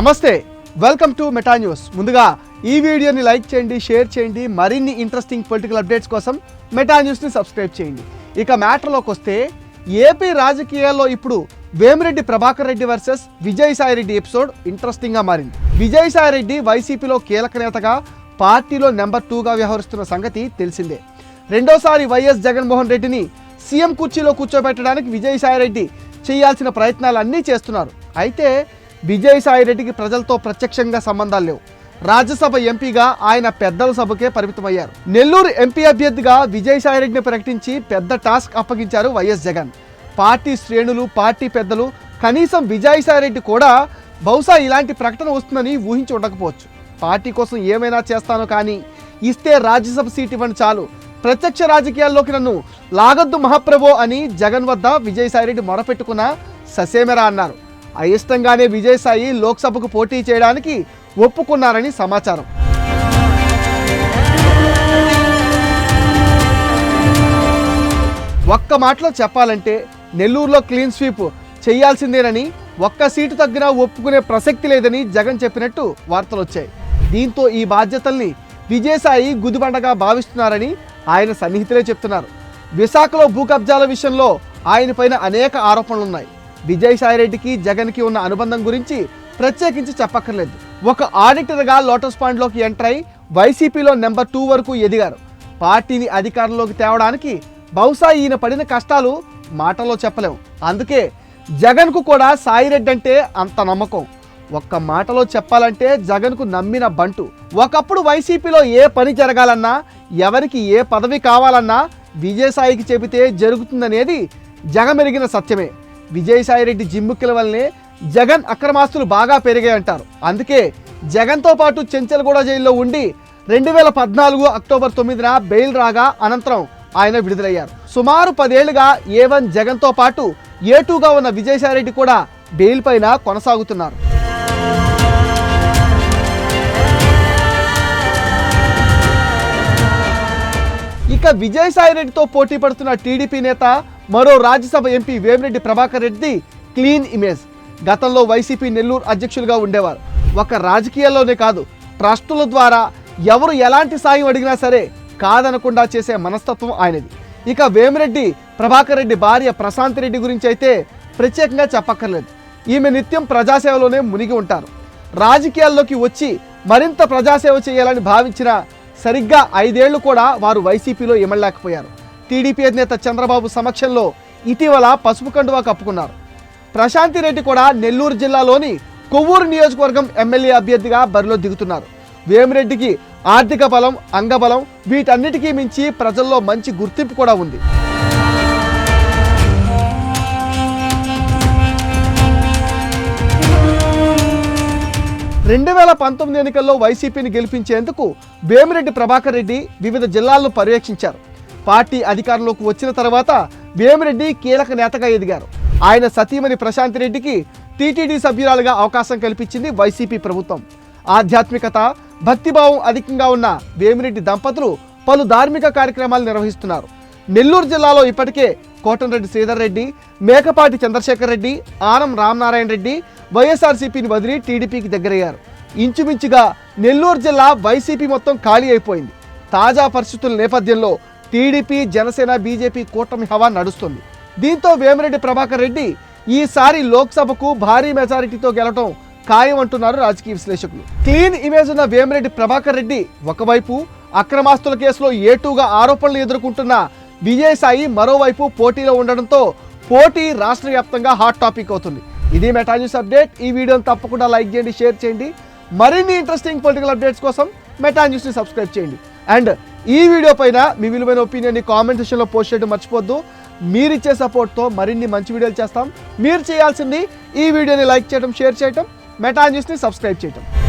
నమస్తే welcome to meta news ముందుగా ఈ వీడియోని లైక్ చేయండి షేర్ చేయండి మరిన్ని ఇంట్రెస్టింగ్ పొలిటికల్ అప్డేట్స్ కోసం మెటా న్యూస్ని సబ్స్క్రైబ్ చేయండి. ఇక మ్యాటర్లోకి వస్తే ఏపీ రాజకీయాల్లో ఇప్పుడు వేమిరెడ్డి ప్రభాకర్ రెడ్డి వర్సెస్ విజయసాయిరెడ్డి ఎపిసోడ్ ఇంట్రెస్టింగ్గా మారింది. విజయసాయి రెడ్డి వైసీపీలో కీలక నేతగా పార్టీలో నెంబర్ టూగా వ్యవహరిస్తున్న సంగతి తెలిసిందే. రెండోసారి వైఎస్ జగన్మోహన్ రెడ్డిని సీఎం కుర్చీలో కూర్చోబెట్టడానికి విజయసాయి రెడ్డి చేయాల్సిన ప్రయత్నాలు అన్నీ చేస్తున్నారు. అయితే విజయసాయి రెడ్డికి ప్రజలతో ప్రత్యక్షంగా సంబంధాలు లేవు. రాజ్యసభ ఎంపీగా ఆయన పెద్దల సభకే పరిమితమయ్యారు. నెల్లూరు ఎంపీ అభ్యర్థిగా విజయసాయి రెడ్డిని ప్రకటించి పెద్ద టాస్క్ అప్పగించారు వైఎస్ జగన్. పార్టీ శ్రేణులు పార్టీ పెద్దలు కనీసం విజయసాయి రెడ్డి కూడా బహుశా ఇలాంటి ప్రకటన వస్తుందని ఊహించి ఉండకపోవచ్చు. పార్టీ కోసం ఏమైనా చేస్తాను కానీ ఇస్తే రాజ్యసభ సీట్ ఇవ్వండి చాలు. ప్రత్యక్ష రాజకీయాల్లోకి నన్ను లాగద్దు మహాప్రభో అని జగన్ వద్ద విజయసాయిరెడ్డి మొరపెట్టుకున్న ససేమెరా అన్నారు. అయిష్టంగానే విజయసాయి లోక్సభకు పోటీ చేయడానికి ఒప్పుకున్నారని సమాచారం. ఒక్క మాటలో చెప్పాలంటే నెల్లూరులో క్లీన్ స్వీప్ చేయాల్సిందేనని ఒక్క సీటు తగ్గినా ఒప్పుకునే ప్రసక్తి లేదని జగన్ చెప్పినట్టు వార్తలు వచ్చాయి. దీంతో ఈ బాధ్యతల్ని విజయసాయి గుదిబండగా భావిస్తున్నారని ఆయన సన్నిహితులే చెప్తున్నారు. విశాఖలో భూ కబ్జాల విషయంలో ఆయన పైన అనేక ఆరోపణలు ఉన్నాయి విజయసాయిరెడ్డికి జగన్కి ఉన్న అనుబంధం గురించి ప్రత్యేకించి చెప్పక్కర్లేదు. ఒక ఆడిటర్గా లోటస్ పాయింట్లోకి ఎంటర్ అయి వైసీపీలో నెంబర్ టూ వరకు ఎదిగారు. పార్టీని అధికారంలోకి తేవడానికి బహుశా ఈయన పడిన కష్టాలు మాటల్లో చెప్పలేము అందుకే జగన్కు కూడా సాయిరెడ్డి అంటే అంత నమ్మకం. ఒక్క మాటలో చెప్పాలంటే జగన్కు నమ్మిన బంటు. ఒకప్పుడు వైసీపీలో ఏ పని జరగాలన్నా ఎవరికి ఏ పదవి కావాలన్నా విజయసాయికి చెబితే జరుగుతుందనేది జగమెరిగిన సత్యమే. విజయసాయిరెడ్డి జిమ్ముక్కిల వల్లనే జగన్ అక్రమాస్తులు బాగా పెరిగాయంటారు. అందుకే జగన్తో పాటు చెంచల్గూడ జైల్లో ఉండి రెండు వేల పద్నాలుగు అక్టోబర్ తొమ్మిదిన బెయిల్ రాగా అనంతరం ఆయన విడుదలయ్యారు. సుమారు పదేళ్ళుగా ఏ వన్ జగన్తో పాటు ఏ టూగా ఉన్న విజయసాయిరెడ్డి కూడా బెయిల్ పైన కొనసాగుతున్నారు. ఇక విజయసాయిరెడ్డితో పోటీ పడుతున్న టీడీపీ నేత మరో Rajya Sabha MP Vemireddy Prabhakar Reddy clean image. గతంలో వైసీపీ నెల్లూరు అధ్యక్షులుగా ఉండేవారు. ఒక రాజకీయాల్లోనే కాదు ట్రస్టుల ద్వారా ఎవరు ఎలాంటి సాయం అడిగినా సరే కాదనకుండా చేసే మనస్తత్వం ఆయనది. ఇక వేమిరెడ్డి ప్రభాకర్ రెడ్డి భార్య ప్రశాంత్ రెడ్డి గురించి అయితే ప్రత్యేకంగా చెప్పక్కర్లేదు. ఈమె నిత్యం ప్రజాసేవలోనే మునిగి ఉంటారు. రాజకీయాల్లోకి వచ్చి మరింత ప్రజాసేవ చేయాలని భావించిన సరిగ్గా ఐదేళ్ళు కూడా వారు వైసీపీలో ఇమడలేకపోయారు. టీడీపీ అధినేత చంద్రబాబు సమక్షంలో ఇటీవల పసుపు కండువా కప్పుకున్నారు. ప్రశాంతి రెడ్డి కూడా నెల్లూరు జిల్లాలోని కొవ్వూరు నియోజకవర్గం ఎమ్మెల్యే అభ్యర్థిగా బరిలో దిగుతున్నారు. వేమిరెడ్డికి ఆర్థిక బలం అంగబలం వీటన్నిటికీ మించి ప్రజల్లో మంచి గుర్తింపు కూడా ఉంది. రెండు వేల పంతొమ్మిది ఎన్నికల్లో వైసీపీని గెలిపించేందుకు వేమిరెడ్డి ప్రభాకర్ రెడ్డి వివిధ జిల్లాలను పర్యవేక్షించారు. పార్టీ అధికారంలోకి వచ్చిన తర్వాత వేమిరెడ్డి కీలక నేతగా ఎదిగారు. ఆయన సతీమణి ప్రశాంత్ రెడ్డికి టీటీడీ సభ్యురాలుగా అవకాశం కల్పించింది వైసీపీ ప్రభుత్వం. ఆధ్యాత్మికత భక్తిభావం అధికంగా ఉన్న వేమిరెడ్డి దంపతులు పలు ధార్మిక కార్యక్రమాలు నిర్వహిస్తున్నారు. నెల్లూరు జిల్లాలో ఇప్పటికే కోటంరెడ్డి శ్రీధర్ రెడ్డి మేకపాటి చంద్రశేఖర్ రెడ్డి ఆనం రామనారాయణ రెడ్డి వైఎస్ఆర్సీపీని వదిలి టీడీపీకి దగ్గరయ్యారు. ఇంచుమించుగా నెల్లూరు జిల్లా వైసీపీ మొత్తం ఖాళీ అయిపోయింది. తాజా పరిస్థితుల నేపథ్యంలో టీడీపీ జనసేన బీజేపీ కూటమి హవా నడుస్తుంది. దీంతో వేమిరెడ్డి ప్రభాకర్ రెడ్డి ఈసారి లోక్సభకు భారీ మెజారిటీతో గెలవటం ఖాయం అంటున్నారు రాజకీయ విశ్లేషకులు. క్లీన్ ఇమేజ్ ఉన్న వేమిరెడ్డి ప్రభాకర్ రెడ్డి ఒకవైపు అక్రమాస్తుల కేసులో ఏటూగా ఆరోపణలు ఎదుర్కొంటున్న విజయసాయి మరోవైపు పోటీలో ఉండడంతో పోటీ రాష్ట్ర వ్యాప్తంగా హాట్ టాపిక్ అవుతుంది. ఇది మెటా న్యూస్ అప్డేట్. ఈ వీడియోని తప్పకుండా లైక్ చేయండి షేర్ చేయండి. మరిన్ని ఇంట్రెస్టింగ్ పొలిటికల్ అప్డేట్స్ కోసం మెటా న్యూస్ని సబ్స్క్రైబ్ చేయండి. అండ్ ఈ వీడియో పైన మీ విలువైన ఒపీనియన్ని కామెంట్ సెక్షన్లో పోస్ట్ చేయడం మర్చిపోద్దు మీరు ఇచ్చే సపోర్ట్తో మరిన్ని మంచి వీడియోలు చేస్తాం. మీరు చేయాల్సింది ఈ వీడియోని లైక్ చేయడం షేర్ చేయడం మెటా న్యూస్ని సబ్స్క్రైబ్ చేయటం